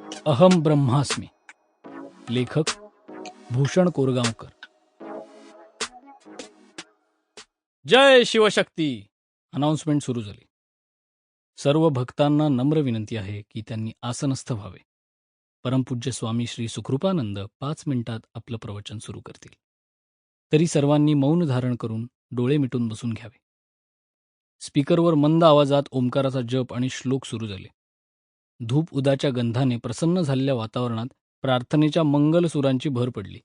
अहम ब्रह्मास्मी. लेखक भूषण कोरगावकर. जय शिवशक्ती. अनाउन्समेंट सुरू झाली. सर्व भक्तांना नम्र विनंती आहे की त्यांनी आसनस्थ व्हावे. परमपूज्य स्वामी श्री सुखरूपानंद पाच मिनिटात आपलं प्रवचन सुरू करतील. तरी सर्वांनी मौन धारण करून डोळे मिटून बसून घ्यावे. स्पीकरवर मंद आवाजात ओंकाराचा जप आणि श्लोक सुरू झाले. धूप उदाच्या गंधाने प्रसन्न झालेल्या वातावरणात प्रार्थनेच्या मंगल सुरांची भर पडली.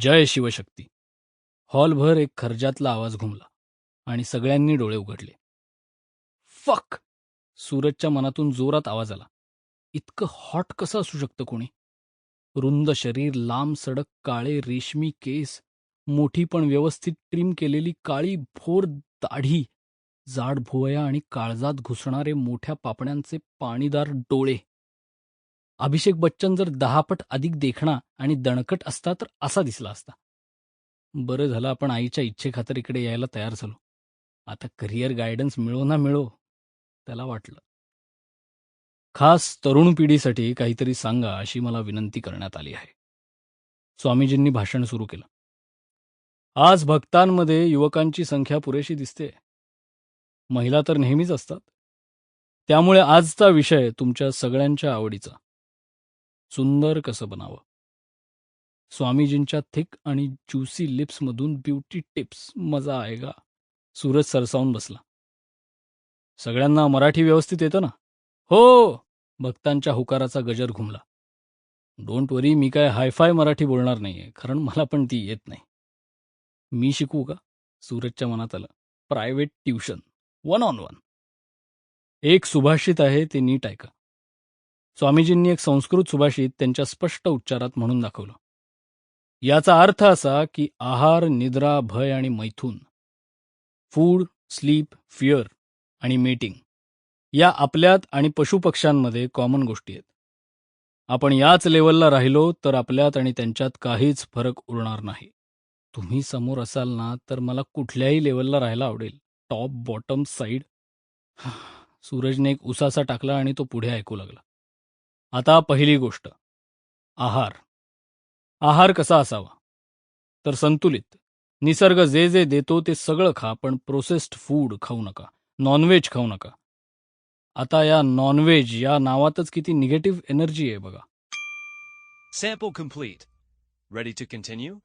जय शिवशक्ती. हॉलभर एक खर्जातला आवाज घुमला आणि सगळ्यांनी डोळे उघडले. फक! सूरजच्या मनातून जोरात आवाज आला. इतकं हॉट कसं असू शकतं कोणी? रुंद शरीर लांब सडक काळे रेशमी केस मोठी पण व्यवस्थित ट्रिम केलेली काळी भोर दाढी. जाड भुवया आणि काळजात घुसणारे मोठ्या पापण्यांचे पाणीदार डोळे. अभिषेक बच्चन जर दहापट अधिक देखणा आणि दणकट असता तर असा दिसला असता. बरं झालं आपण आईच्या इच्छेखातर इकडे यायला तयार झालो. आता करिअर गायडन्स मिळो ना मिळो त्याला वाटलं. खास तरुण पिढीसाठी काहीतरी सांगा अशी मला विनंती करण्यात आली आहे. स्वामीजींनी भाषण सुरू केलं. आज भक्तांमध्ये युवकांची संख्या पुरेशी दिसते महिला तर नेहमीच असतात. त्यामुळे आजचा विषय तुमच्या सगळ्यांच्या आवडीचा. सुंदर कसं बनावं? स्वामीजींच्या थिक आणि ज्युसी लिप्समधून ब्युटी टिप्स मजा आहे का? सूरज सरसावून बसला. सगळ्यांना मराठी व्यवस्थित येतं ना? हो! भक्तांच्या हुकाराचा गजर घुमला. डोंट वरी मी काय हायफाय मराठी बोलणार नाहीये कारण मला पण ती येत नाही. मी शिकवू का? सूरजच्या मनात आलं. Private tuition one on one एक सुभाषित आहे ते नीट ऐका. स्वामीजींनी एक संस्कृत सुभाषित त्यांच्या स्पष्ट उच्चारात म्हणून दाखवलं. याचा अर्थ असा की आहार निद्रा भय आणि मैथून फूड स्लीप फिअर आणि मेटिंग या आपल्यात आणि पशुपक्ष्यांमध्ये कॉमन गोष्टी आहेत. आपण याच लेवलला राहिलो तर आपल्यात आणि त्यांच्यात काहीच फरक उरणार नाही. तुम्ही समोर असाल ना तर मला कुठल्याही लेवलला राहायला आवडेल. टॉप बॉटम साईड सूरजने एक उसासा टाकला आणि तो पुढे ऐकू लागला. आता पहिली गोष्ट. आहार. आहार कसा असावा? तर संतुलित. निसर्ग जे जे देतो ते सगळं खा पण प्रोसेस्ड फूड खाऊ नका. नॉनव्हेज खाऊ नका. आता या नॉनव्हेज या नावातच किती निगेटिव्ह एनर्जी आहे बघा. Sample complete. Ready to continue?